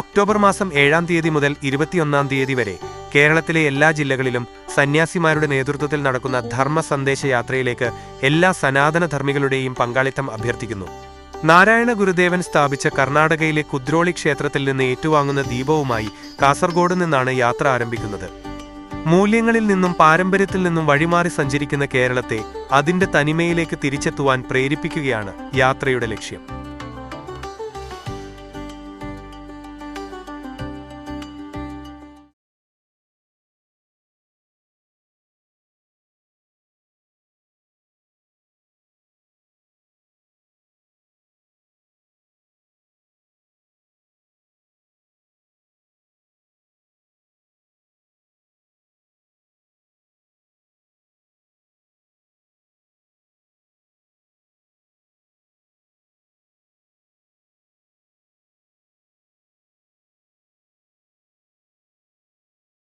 October മാസം ഏഴാം തീയതി മുതൽ ഇരുപത്തിയൊന്നാം തീയതി വരെ കേരളത്തിലെ എല്ലാ ജില്ലകളിലും സന്യാസിമാരുടെ നേതൃത്വത്തിൽ നടക്കുന്ന ധർമ്മ സന്ദേശ യാത്രയിലേക്ക് എല്ലാ സനാതന ധർമ്മികളുടെയും പങ്കാളിത്തം അഭ്യർത്ഥിക്കുന്നു. നാരായണ ഗുരുദേവൻ സ്ഥാപിച്ച കർണാടകയിലെ കുദ്രോളി ക്ഷേത്രത്തിൽ നിന്ന് ഏറ്റുവാങ്ങുന്ന ദീപവുമായി കാസർഗോഡ് നിന്നാണ് യാത്ര ആരംഭിക്കുന്നത്. മൂല്യങ്ങളിൽ നിന്നും പാരമ്പര്യത്തിൽ നിന്നും വഴിമാറി സഞ്ചരിക്കുന്ന കേരളത്തെ അതിന്റെ തനിമയിലേക്ക് തിരിച്ചെത്തുവാൻ പ്രേരിപ്പിക്കുകയാണ് യാത്രയുടെ ലക്ഷ്യം.